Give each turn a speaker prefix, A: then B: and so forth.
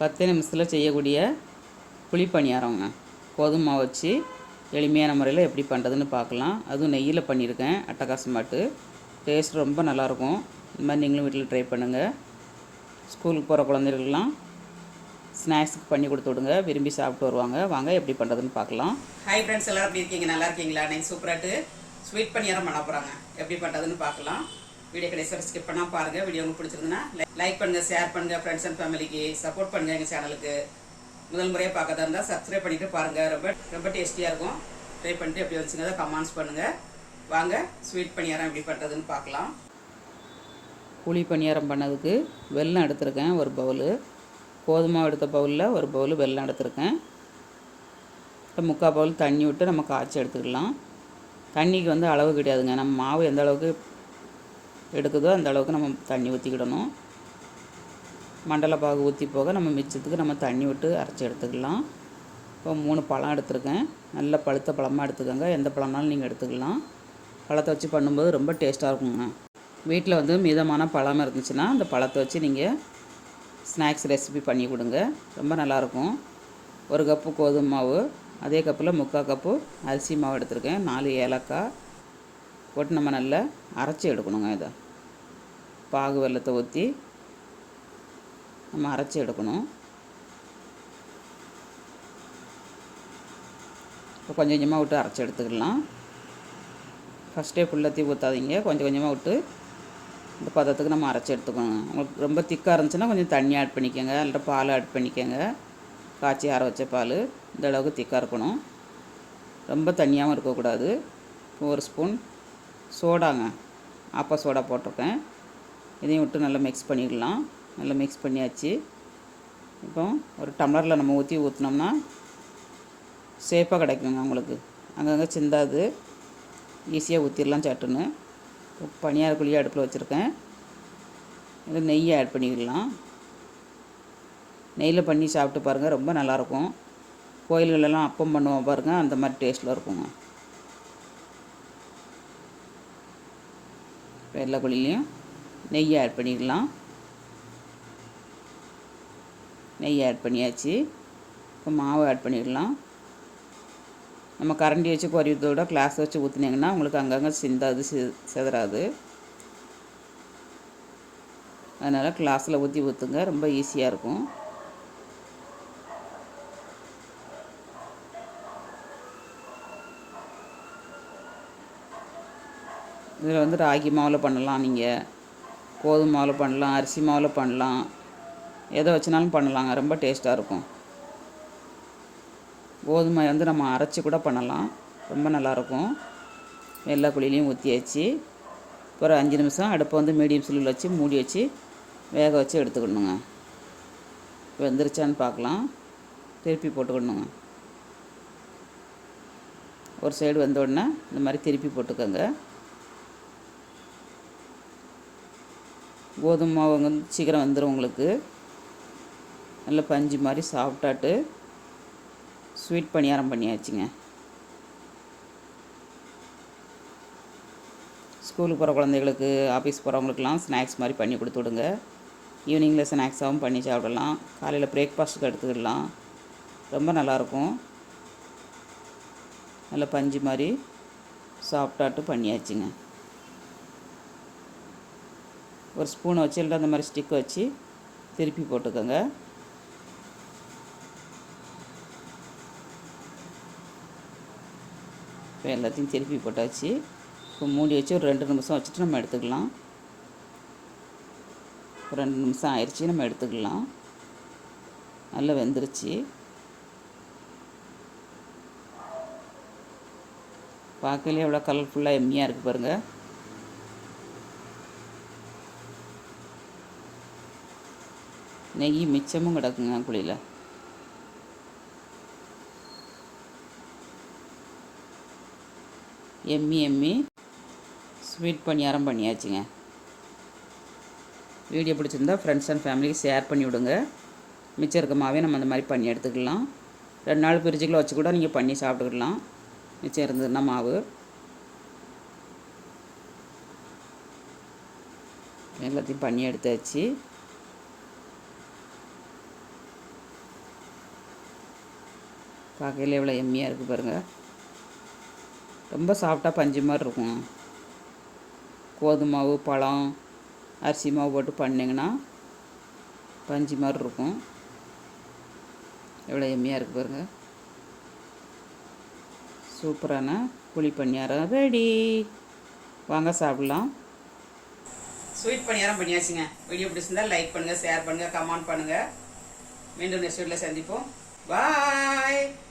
A: பத்து நிமிஷத்தில் செய்யக்கூடிய புளி பணியாரங்க கோதுமை மாவு வச்சு எளிமையான முறையில் எப்படி பண்ணுறதுன்னு பார்க்கலாம் அதுவும் நெய்யில் பண்ணியிருக்கேன் பாட்டு டேஸ்ட் ரொம்ப நல்லாயிருக்கும் இந்த மாதிரி நீங்களும் வீட்டில் ட்ரை பண்ணுங்கள் ஸ்கூலுக்கு போகிற குழந்தைகள்லாம் ஸ்நாக்ஸுக்கு பண்ணி கொடுத்து விடுங்க விரும்பி சாப்பிட்டு வருவாங்க வாங்க எப்படி பண்ணுறதுன்னு பார்க்கலாம்
B: ஹாய் ஃப்ரெண்ட்ஸ் எல்லோரும் எப்படி இருக்கீங்க நல்லா இருக்கீங்களா நீங்கள் சூப்பராட்டு ஸ்வீட் பண்ணியாரம் பண்ண போகிறாங்க எப்படி பண்ணுறதுன்னு பார்க்கலாம் வீடியோக்களை ஸ்கிப் பண்ணால் பாருங்கள் வீடியோ உங்களுக்கு பிடிச்சிருந்ததுன்னா லைக் பண்ணுங்கள் ஷேர் பண்ணுங்கள் ஃப்ரெண்ட்ஸ் அண்ட் ஃபேமிலிக்கு சப்போர்ட் பண்ணுங்கள் எங்கள் சேனலுக்கு முதல் முறையாக பார்க்கறதா இருந்தால் சப்ஸ்கிரைப் பண்ணிவிட்டு பாருங்கள் ரொம்ப ரொம்ப டேஸ்டியாக இருக்கும் ட்ரை பண்ணிட்டு எப்படி வந்துச்சுங்க அதை கமெண்ட்ஸ் பண்ணுங்கள் வாங்க ஸ்வீட் பணியாரம் எப்படி பண்ணுறதுன்னு பார்க்கலாம்
A: புளி பணியாரம் பண்ணதுக்கு வெல்லம் எடுத்திருக்கேன் ஒரு பவுலு கோதுமை எடுத்த பவுலில் ஒரு பவுல் வெல்லம் எடுத்திருக்கேன் முக்கால் பவுல் தண்ணி விட்டு நம்ம காய்ச்சி எடுத்துக்கலாம் தண்ணிக்கு வந்து அளவு கிடையாதுங்க நம்ம மாவு எந்த அளவுக்கு எடுக்குதோ அந்த அளவுக்கு நம்ம தண்ணி ஊற்றிக்கிடணும் மண்டல பாகு ஊற்றி போக நம்ம மிச்சத்துக்கு நம்ம தண்ணி விட்டு அரைச்சி எடுத்துக்கலாம் இப்போ மூணு பழம் எடுத்துருக்கேன் நல்ல பழுத்த பழமாக எடுத்துக்கோங்க எந்த பழம்னாலும் நீங்கள் எடுத்துக்கலாம் பழத்தை வச்சு பண்ணும்போது ரொம்ப டேஸ்ட்டாக இருக்குங்க வீட்டில் வந்து மிதமான பழம் இருந்துச்சுன்னா அந்த பழத்தை வச்சு நீங்கள் ஸ்நாக்ஸ் ரெசிபி பண்ணி கொடுங்க ரொம்ப நல்லாயிருக்கும் ஒரு கப்பு கோதுமை மாவு அதே கப்பில் முக்கால் கப்பு அரிசி மாவு எடுத்திருக்கேன் நாலு ஏலக்காய் போட்டு நம்ம நல்லா அரைச்சி எடுக்கணுங்க இதை பாகு வெள்ளத்தை ஊற்றி நம்ம அரைச்சி எடுக்கணும் இப்போ கொஞ்சம் கொஞ்சமாக விட்டு அரைச்சி எடுத்துக்கலாம் ஃபஸ்ட்டே ஃபுல்லாத்தையும் ஊற்றாதீங்க கொஞ்சம் கொஞ்சமாக விட்டு இந்த பதத்துக்கு நம்ம அரைச்சி எடுத்துக்கணும் உங்களுக்கு ரொம்ப திக்காக இருந்துச்சுன்னா கொஞ்சம் தண்ணி ஆட் பண்ணிக்கோங்க இல்லை பால் ஆட் பண்ணிக்கோங்க காய்ச்சி ஆற வச்ச பால் இந்த அளவுக்கு திக்காக இருக்கணும் ரொம்ப தண்ணியாகவும் இருக்கக்கூடாது ஒரு ஸ்பூன் சோடாங்க ஆப்பா சோடா போட்டிருக்கேன் இதையும் விட்டு நல்லா மிக்ஸ் பண்ணிடலாம் நல்லா மிக்ஸ் பண்ணியாச்சு இப்போ ஒரு டம்ளரில் நம்ம ஊற்றி ஊற்றினோம்னா சேஃபாக கிடைக்குங்க உங்களுக்கு அங்கங்கே சிந்தாது ஈஸியாக ஊற்றிடலாம் சட்டுன்னு பனியார் குழியாக அடுப்பில் வச்சுருக்கேன் இது நெய்யை ஆட் பண்ணிக்கலாம் நெய்யில் பண்ணி சாப்பிட்டு பாருங்கள் ரொம்ப நல்லாயிருக்கும் கோயில்களெல்லாம் அப்பம் பண்ணுவோம் பாருங்கள் அந்த மாதிரி டேஸ்ட்டில் இருக்குங்க வெள்ளை குழிலையும் நெய் ஆட் பண்ணிடலாம் நெய் ஆட் பண்ணியாச்சு இப்போ மாவு ஆட் பண்ணிடலாம் நம்ம கரண்டி வச்சு குறையதோட கிளாஸ் வச்சு ஊற்றுனீங்கன்னா உங்களுக்கு அங்கங்கே சிந்தாது சி செதறாது அதனால் கிளாஸில் ஊற்றி ஊற்றுங்க ரொம்ப ஈஸியாக இருக்கும் இதில் வந்து ராகி மாவில் பண்ணலாம் நீங்கள் கோதுமை மாவில் பண்ணலாம் அரிசி மாவில் பண்ணலாம் எதை வச்சுனாலும் பண்ணலாங்க ரொம்ப டேஸ்ட்டாக இருக்கும் கோதுமை வந்து நம்ம அரைச்சி கூட பண்ணலாம் ரொம்ப நல்லாயிருக்கும் எல்லா குழிலையும் ஊற்றி வச்சு ஒரு அஞ்சு நிமிஷம் அடுப்பை வந்து மீடியம் சில்லில் வச்சு மூடி வச்சு வேக வச்சு எடுத்துக்கணுங்க வெந்துருச்சான்னு பார்க்கலாம் திருப்பி போட்டுக்கணுங்க ஒரு சைடு வந்த உடனே இந்த மாதிரி திருப்பி போட்டுக்கோங்க கோதுமை மாவு வந்து சீக்கிரம் வந்துடும் உங்களுக்கு நல்ல பஞ்சு மாதிரி சாப்பிட்டாட்டு ஸ்வீட் பணியாரம் பண்ணியாச்சுங்க ஸ்கூலுக்கு போகிற குழந்தைகளுக்கு ஆஃபீஸ் போகிறவங்களுக்குலாம் ஸ்நாக்ஸ் மாதிரி பண்ணி கொடுத்து விடுங்க ஈவினிங்கில் ஸ்நாக்ஸாகவும் பண்ணி சாப்பிடலாம் காலையில் பிரேக்ஃபாஸ்ட்டுக்கு எடுத்துக்கிடலாம் ரொம்ப நல்லாயிருக்கும் நல்ல பஞ்சு மாதிரி சாப்பிட்டாட்டு பண்ணியாச்சுங்க ஒரு ஸ்பூனை வச்சு இல்லை அந்த மாதிரி ஸ்டிக் வச்சு திருப்பி போட்டுக்கோங்க இப்போ எல்லாத்தையும் திருப்பி போட்டாச்சு இப்போ மூடி வச்சு ஒரு ரெண்டு நிமிஷம் வச்சுட்டு நம்ம எடுத்துக்கலாம் ஒரு ரெண்டு நிமிஷம் ஆயிடுச்சு நம்ம எடுத்துக்கலாம் நல்லா வெந்துருச்சு பார்க்கலையே எவ்வளோ கலர்ஃபுல்லாக எம்மியாக இருக்குது பாருங்கள் நெய் மிச்சமும் கிடக்குங்க குழியில் எம்மி எம்மி ஸ்வீட் பணியாரம் பண்ணியாச்சுங்க வீடியோ பிடிச்சிருந்தா ஃப்ரெண்ட்ஸ் அண்ட் ஃபேமிலிக்கு ஷேர் பண்ணி விடுங்க மிச்சம் இருக்கமாவே நம்ம அந்த மாதிரி பண்ணி எடுத்துக்கலாம் ரெண்டு நாள் பிரிச்சுக்கில் வச்சு கூட நீங்கள் பண்ணி சாப்பிட்டுக்கலாம் மிச்சம் இருந்ததுன்னா மாவு எல்லாத்தையும் பண்ணி எடுத்தாச்சு பார்க்கையில் எவ்வளோ எம்மியாக இருக்குது பாருங்கள் ரொம்ப சாஃப்டாக பஞ்சு மாதிரி இருக்கும் கோதுமாவு பழம் அரிசி மாவு போட்டு பண்ணிங்கன்னா பஞ்சு மாதிரி இருக்கும் எவ்வளோ எம்மியாக இருக்குது பாருங்கள் சூப்பரான குழி பணியாரம் ரெடி வாங்க சாப்பிட்லாம்
B: ஸ்வீட் பணியாரம் பண்ணியாச்சுங்க வீடியோ பிடிச்சிருந்தா லைக் பண்ணுங்கள் ஷேர் பண்ணுங்கள் கமெண்ட் பண்ணுங்கள் மீண்டும் நெக்ஸ்ட் வீட்டில் சந்திப்போம் பாய்